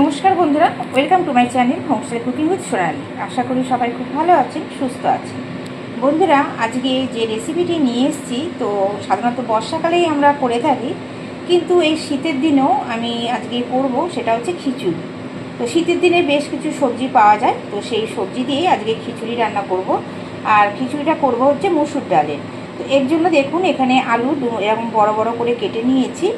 নমস্কার বন্ধুরা welcome to my channel homestay cooking with Sonali আশা করি সবাই খুব ভালো আছেন, সুস্থ আছেন। বন্ধুরা, আজকে যে রেসিপিটি নিয়ে এসেছি, তো সাধারণত বর্ষাকালেই আমরা করে থাকি, কিন্তু এই শীতের দিনেও আমি আজকে করব, সেটা হচ্ছে খিচুড়ি। তো শীতের দিনে বেশ কিছু সবজি পাওয়া যায়, তো সেই সবজি দিয়ে আজকে খিচুড়ি রান্না করব। আর খিচুড়িটা করব হচ্ছে মুসুর ডালের। তো এর জন্য দেখুন, এখানে আলু এরকম বড় বড় করে কেটে নিয়েছি।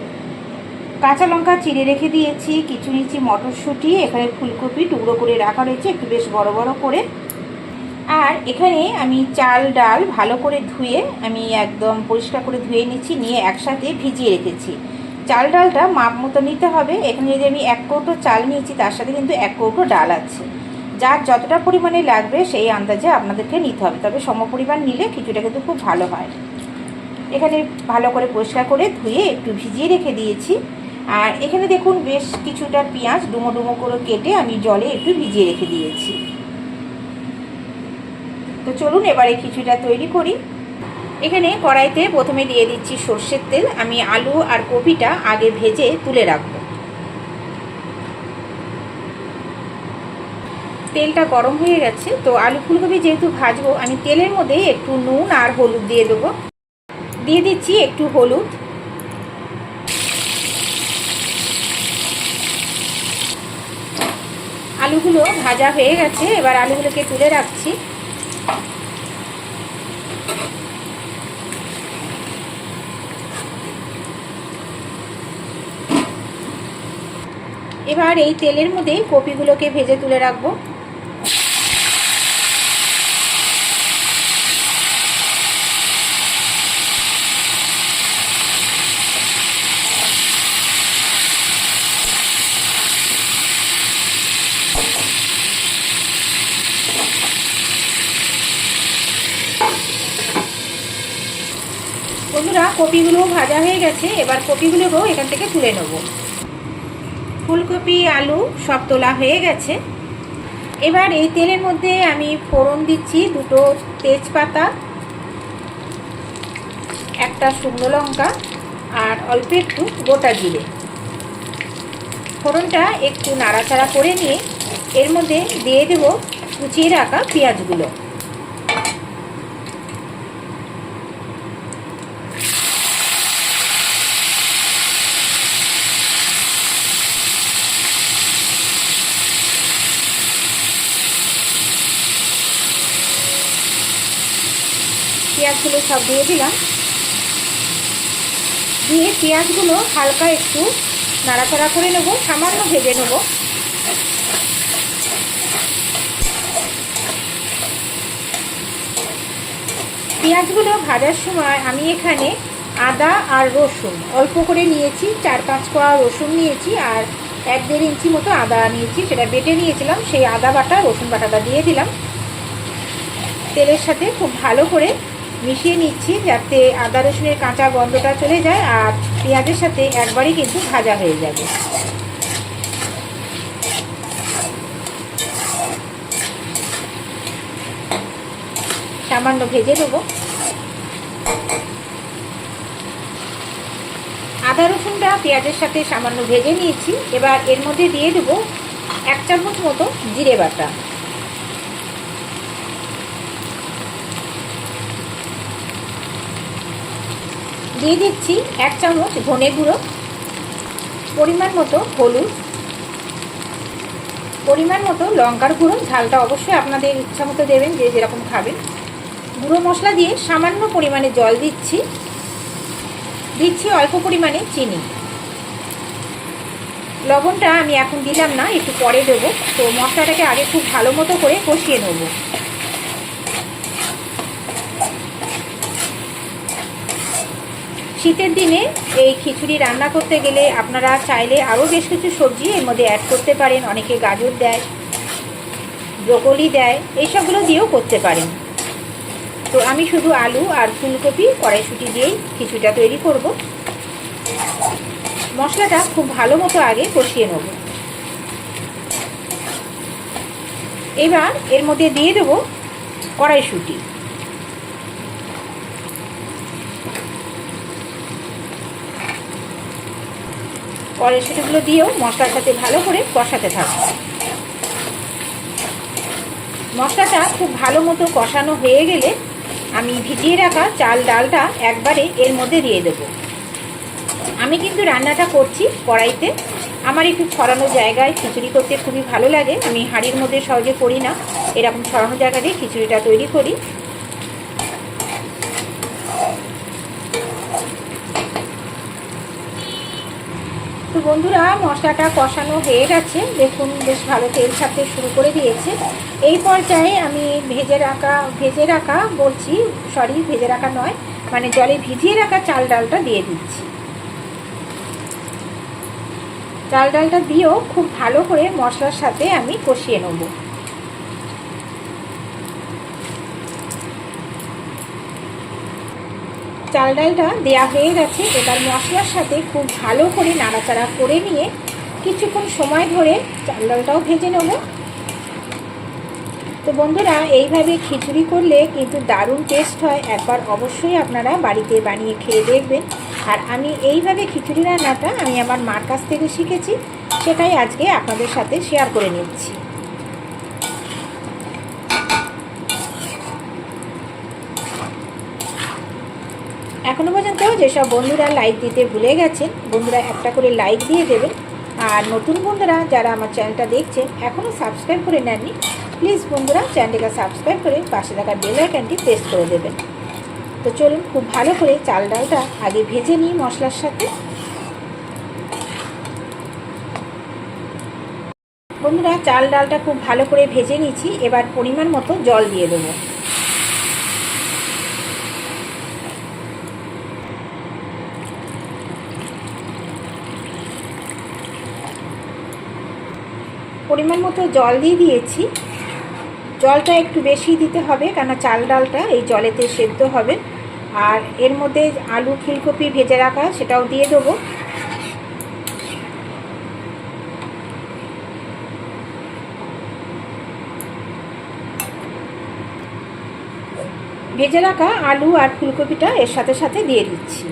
কাঁচা লঙ্কা চিড়ে রেখে দিয়েছি, কিছু নিয়েছি মটরশুঁটি, এখানে ফুলকপি টুকরো করে রাখা রয়েছে, একটু বেশ বড় বড় করে। আর এখানে আমি চাল, ডাল ভালো করে ধুয়ে আমি একদম পরিষ্কার করে ধুয়ে নিচ্ছি, নিয়ে একসাথে ভিজিয়ে রেখেছি। চাল, ডালটা মাপ মতো নিতে হবে, এখানে যদি আমি এক কৌটো চাল নিয়েছি, তার সাথে কিন্তু এক কৌটো ডাল আছে। যার যতটা পরিমাণে লাগবে, সেই আন্দাজে আপনাদেরকে নিতে হবে, তবে সমপরিমাণ নিলে কিছুটা কিন্তু খুব ভালো হয়। এখানে ভালো করে পরিষ্কার করে ধুয়ে একটু ভিজিয়ে রেখে দিয়েছি। আর এখানে দেখুন বেশ কিছুটা পেঁয়াজ ডুমো ডুমো করে কেটে আমি জলে একটু ভিজিয়ে রেখে দিয়েছি। তো চলুন এবারে কিছুটা তৈরি করি। এখানে কড়াইতে প্রথমে দিয়ে দিচ্ছি সর্ষের তেল। আমি আলু আর কপিটা আগে ভেজে তুলে রাখব। তেলটা গরম হয়ে গেছে, তো আলু ফুলকপি যেহেতু ভাজবো, আমি তেলের মধ্যে একটু নুন আর হলুদ দিয়ে দেবো। দিয়ে দিচ্ছি একটু হলুদ। আলুগুলো ভাজা হয়ে গেছে, এবার আলুগুলোকে তুলে রাখছি। এবার এই তেলের মধ্যেই কপিগুলোকে ভেজে তুলে রাখব। বন্ধুরা কপিগুলো ভাজা হয়ে গেছে, এবার কপিগুলোকেও এখান থেকে তুলে নেব। ফুলকপি, আলু সব তোলা হয়ে গেছে। এবার এই তেলের মধ্যে আমি ফোড়ন দিচ্ছি দুটো তেজপাতা, একটা শুকনো লঙ্কা আর অল্প একটু গোটা জিরে। ফোড়নটা একটু নাড়াচাড়া করে নিয়ে এর মধ্যে দিয়ে দেবো কুচিয়ে রাখা পেঁয়াজগুলো। পেঁয়াজগুলো সব দিয়ে দিলাম দিয়ে পেঁয়াজগুলো হালকা একটু নাড়াচাড়া করে নেব, সামান্য ভেজে নেব। পেঁয়াজগুলো ভাজার সময় আমি এখানে আদা আর রসুন অল্প করে নিয়েছি, চার পাঁচ কোয়া রসুন নিয়েছি আর এক দেড় ইঞ্চি মতো আদা নিয়েছি, সেটা বেটে নিয়েছিলাম, সেই আদা বাটা রসুন বাটাটা দিয়ে দিলাম। তেলের সাথে খুব ভালো করে মিশিয়ে নিচ্ছি যাতে আদা রসুনের কাঁচা গন্ধটা চলে যায় আর পেঁয়াজের সাথে একবারই কিন্তু ভাজা হয়ে যাবে। সামান্য ভেজে দেবো আদা রসুনটা পেঁয়াজের সাথে সামান্য ভেজে নিয়েছি। এবার এর মধ্যে দিয়ে দেবো এক চামচ মতো জিরে বাটা। দিয়ে দিচ্ছি এক চামচ ধনে গুঁড়ো, পরিমাণ মতো হলুদ, পরিমাণ মতো লঙ্কার গুঁড়ো। ঝালটা অবশ্যই আপনাদের ইচ্ছা মতো দেবেন, যে যেরকম খাবেন। গুঁড়ো মশলা দিয়ে সামান্য পরিমাণে জল দিচ্ছি। দিচ্ছি অল্প পরিমাণে চিনি। লবণটা আমি এখন দিলাম না, একটু পরে দেবো। তো মশলাটাকে আগে খুব ভালো মতো করে কষিয়ে নেব। শীতের দিনে এই খিচুড়ি রান্না করতে গেলে আপনারা চাইলে আরও বেশ কিছু সবজি এর মধ্যে অ্যাড করতে পারেন। অনেকে গাজর দেয়, ব্রোকলি দেয় এইসবগুলো দিয়েও করতে পারেন। তো আমি শুধু আলু আর ফুলকপি, কড়াইশুটি দিয়েই খিচুড়িটা তৈরি করব। মশলাটা খুব ভালো মতো আগে কষিয়ে নেব। এবার এর মধ্যে দিয়ে দেবো কড়াইশুটি। কড়াইশুটিগুলো দিয়েও মশলার সাথে ভালো করে কষাতে থাকব মশলাটা খুব ভালো মতো কষানো হয়ে গেলে আমি ভিজিয়ে রাখা চাল ডালটা একবারে এর মধ্যে দিয়ে দেব। আমি কিন্তু রান্নাটা করছি কড়াইতে। আমার একটু ছড়ানো জায়গায় খিচুড়ি করতে খুবই ভালো লাগে। আমি হাঁড়ির মধ্যে সহজে করি না। এরকম ছড়ানো জায়গা দিয়ে খিচুড়িটা তৈরি করি। তো বন্ধুরা, মশলাটা কষানো হয়ে গেছে। দেখুন, বেশ ভালো তেল ছাড়তে শুরু করে দিয়েছে। এই পর্যায়ে আমি ভেজে রাখা ভেজে রাখা বলছি সরি ভেজে রাখা নয় মানে জলে ভিজিয়ে রাখা চাল ডালটা দিয়ে দিচ্ছি। চাল ডালটা দিয়েও খুব ভালো করে মশলার সাথে আমি কষিয়ে নেব। চাল ডালটা দেওয়া হয়ে গেছে। এবার মশলার সাথে খুব ভালো করে নাড়াচাড়া করে নিয়ে কিছুক্ষণ সময় ধরে চাল ডালটাও ভেজে নেব। তো বন্ধুরা, এইভাবে খিচুড়ি করলে কিন্তু দারুণ টেস্ট হয়। একবার অবশ্যই আপনারা বাড়িতে বানিয়ে খেয়ে দেখবেন। আর আমি এইভাবে খিচুড়ি রান্নাটা আমি আমার মার কাছ থেকে শিখেছি। সেটাই আজকে আপনাদের সাথে শেয়ার করে নিচ্ছি। এখনও পর্যন্ত যেসব বন্ধুরা লাইক দিতে ভুলে গেছেন, বন্ধুরা একটা করে লাইক দিয়ে দেবেন। আর নতুন বন্ধুরা যারা আমার চ্যানেলটা দেখছেন এখনও সাবস্ক্রাইব করে নেননি প্লিজ বন্ধুরা চ্যানেলটাকে সাবস্ক্রাইব করে পাশে থাকা বেল আইকনটি প্রেস করে দেবেন। তো চলুন খুব ভালো করে চাল ডালটা আগে ভেজে নিই মশলার সাথে। বন্ধুরা, চাল ডালটা খুব ভালো করে ভেজে নিয়েছি, এবার পরিমাণ মতো জল দিয়ে দেবো। পরিমাণ মতো জল দিয়ে দিয়েছি। জলটা একটু বেশি দিতে হবে কেন চাল ডালটা এই জলেতে সেদ্ধ হবে। আর এর মধ্যে আলু ফুলকপি ভেজে রাখা, সেটাও দিয়ে দেবো। ভেজে রাখা আলু আর ফুলকপিটা এর সাথে সাথে দিয়ে দিচ্ছি।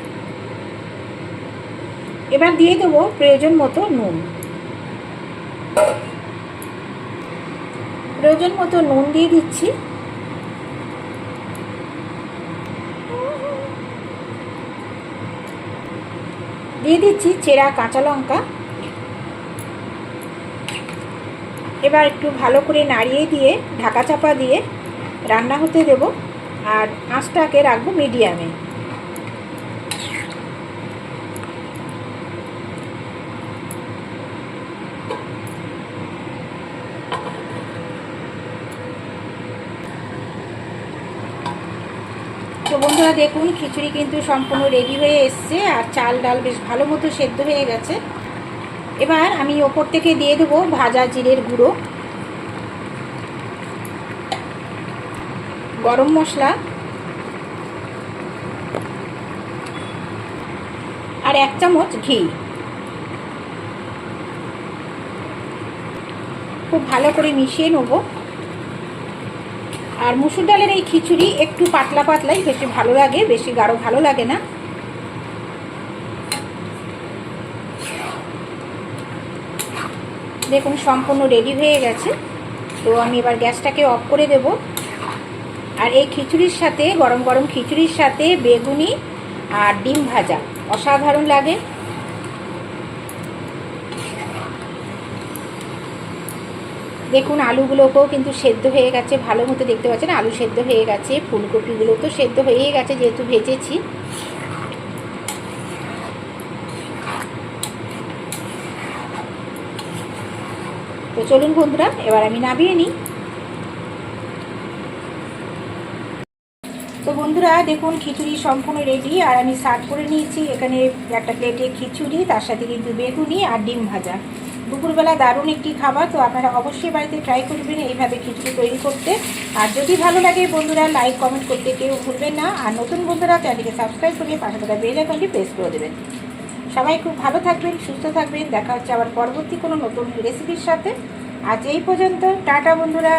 এবার দিয়ে দেবো প্রয়োজন মতো নুন। প্রয়োজন মতো নুন দিয়ে দিচ্ছি। দিয়ে দিচ্ছি চেরা কাঁচা লঙ্কা। এবার একটু ভালো করে নাড়িয়ে দিয়ে, ঢাকা চাপা দিয়ে রান্না হতে দেব। আর আঁচটাকে রাখব মিডিয়ামে। তো বন্ধুরা দেখুন, খিচুড়ি কিন্তু সম্পূর্ণ রেডি হয়ে এসছে আর চাল ডাল বেশ ভালো মতো সেদ্ধ হয়ে গেছে। এবার আমি ওপর থেকে দিয়ে দেবো ভাজা জিরের গুঁড়ো। গরম মশলা। আর এক চামচ ঘি। খুব ভালো করে মিশিয়ে নেব। আর মুসুর ডালের এই খিচুড়ি একটু পাতলা পাতলাই, বেশি ভালো লাগে, বেশি গাঢ় ভালো লাগে না। দেখুন, সম্পূর্ণ রেডি হয়ে গেছে। তো আমি এবার গ্যাসটাকে অফ করে দেব। আর এই খিচুড়ির সাথে, গরম গরম খিচুড়ির সাথে বেগুনি আর ডিম ভাজা, অসাধারণ লাগে। দেখুন, আলুগুলোকেও কিন্তু সেদ্ধ হয়ে গেছে, ভালো মতো দেখতে পাচ্ছেন, আলু সেদ্ধ হয়ে গেছে ফুলকপিগুলো তো সেদ্ধ হয়েই গেছে যেহেতু ভেজেছি। তো চলুন বন্ধুরা, এবার আমি নামিয়ে নিই। তো বন্ধুরা, দেখুন, খিচুড়ি সম্পূর্ণ রেডি আর আমি সার্ভ করে নিয়েছি। এখানে একটা প্লেটে খিচুড়ি, তার সাথে কিন্তু বেগুনি আর ডিম ভাজা। দুপুরবেলা দারুণ একটি খাবার, তো আপনারা অবশ্যই বাড়িতে ট্রাই করবেন এইভাবে খিচুড়ি তৈরি করতে। আর যদি ভালো লাগে বন্ধুরা লাইক কমেন্ট করতে কেউ ভুলবেন না। আর নতুন বন্ধুরা চ্যানেলকে সাবস্ক্রাইব করে পাশে থাকা বেল আইকনটি প্রেস করে দেবেন। সবাই খুব ভালো থাকবেন, সুস্থ থাকবেন। দেখা হচ্ছে আবার পরবর্তী কোনো নতুন রেসিপির সাথে। আজ এই পর্যন্ত, টাটা বন্ধুরা।